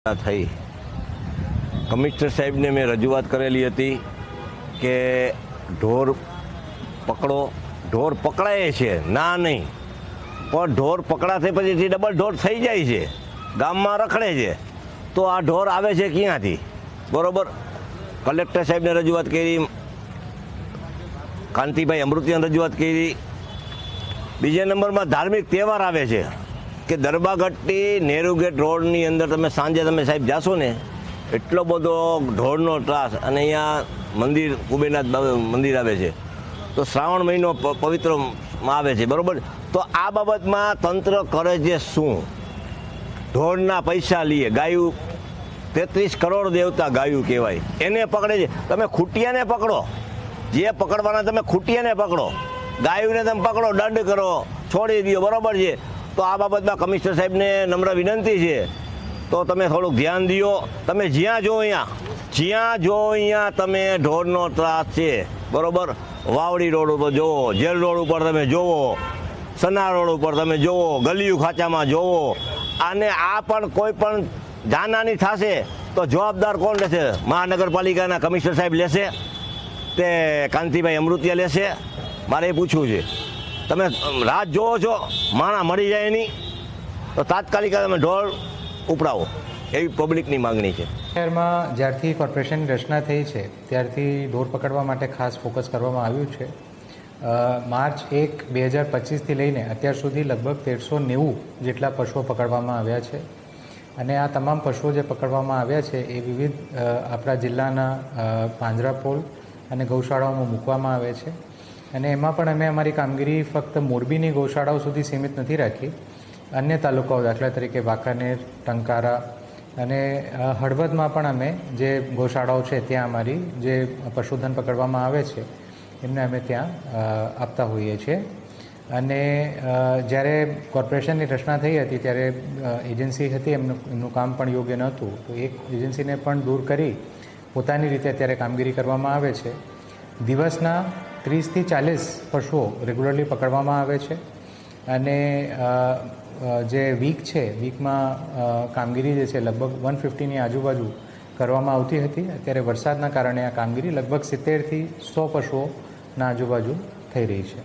થઈ. કમિશનર સાહેબને મેં રજૂઆત કરેલી હતી કે ઢોર પકડો. ઢોર પકડાય છે, ના નહીં. પણ ઢોર પકડાશે પછીથી ડબલ ઢોર થઈ જાય છે, ગામમાં રખડે છે. તો આ ઢોર આવે છે ક્યાંથી? બરોબર? કલેક્ટર સાહેબને રજૂઆત કરી, કાંતિભાઈ અમૃતિયાને રજૂઆત કરી. બીજા નંબરમાં ધાર્મિક તહેવાર આવે છે. કે દરબાગટ્ટી નેહરુ ગેટ રોડની અંદર તમે સાંજે તમે સાહેબ જાશો ને, એટલો બધો ઢોળનો ત્રાસ અને અહીંયા મંદિર, કુબેરનાથ મંદિર આવે છે. તો શ્રાવણ મહિનો પવિત્રમાં આવે છે, બરોબર? તો આ બાબતમાં તંત્ર કરે છે શું? ઢોળના પૈસા લઈએ ગાયું, તેત્રીસ કરોડ દેવતા ગાયું કહેવાય. એને પકડે છે. તમે ખૂટિયાને પકડો. જે પકડવાના તમે ખૂટિયાને પકડો. ગાયુંને તમે પકડો, દંડ કરો, છોડી દો બરોબર છે. તો આ બાબતમાં કમિશનર સાહેબને નમ્ર વિનંતી છે. તો તમે થોડુંક ધ્યાન દો તમે જ્યાં જો અહીંયા, જ્યાં જો અહીંયા તમે ઢોરનો ત્રાસ છે, બરોબર? વાવડી રોડ ઉપર જોવો જેલ રોડ ઉપર તમે જોવો સના રોડ ઉપર તમે જોવો ગલિયું ખાચામાં જોવો અને આ પણ કોઈ પણ જાનહાની થશે તો જવાબદાર કોણ લેશે? મહાનગરપાલિકાના કમિશનર સાહેબ લેશે, તે કાંતિભાઈ અમૃતિયા લેશે. મારે એ પૂછવું છે. તમે રાત જોવો છો, માણા મળી જાય નહીં તો તાત્કાલિક તમે ઢોર ઉપડાવો. એવી પબ્લિકની માગણી છે. શહેરમાં જ્યારથી કોર્પોરેશનની રચના થઈ છે, ત્યારથી ઢોર પકડવા માટે ખાસ ફોકસ કરવામાં આવ્યું છે. માર્ચ એક, બે હજાર પચીસથી લઈને અત્યાર સુધી લગભગ તેરસો નેવું જેટલા પશુઓ પકડવામાં આવ્યા છે. અને આ તમામ પશુઓ જે પકડવામાં આવ્યા છે, એ વિવિધ આપણા જિલ્લાના પાંજરા પાંજરાપોલ અને ગૌશાળાઓમાં મૂકવામાં આવે છે. અને એમાં પણ અમે અમારી કામગીરી ફક્ત મોરબીની ગૌશાળાઓ સુધી સીમિત નથી રાખી, અન્ય તાલુકાઓ દાખલા તરીકે વાંકાનેર, ટંકારા અને હળવદમાં પણ અમે જે ગૌશાળાઓ છે ત્યાં અમારી જે પશુધન પકડવામાં આવે છે, એમને અમે ત્યાં આપતા હોઈએ છીએ. અને જ્યારે કોર્પોરેશનની રચના થઈ હતી ત્યારે એજન્સી હતી, એમનું એમનું કામ પણ યોગ્ય નહોતું. તો એક એજન્સીને પણ દૂર કરી પોતાની રીતે અત્યારે કામગીરી કરવામાં આવે છે. દિવસના ત્રીસથી ચાલીસ પશુઓ રેગ્યુલરલી પકડવામાં આવે છે. અને જે વીક છે વીકમાં કામગીરી જે છે, લગભગ વન ફિફ્ટીની આજુબાજુ કરવામાં આવતી હતી. અત્યારે વરસાદના કારણે આ કામગીરી લગભગ સિત્તેરથી સો પશુઓના આજુબાજુ થઈ રહી છે.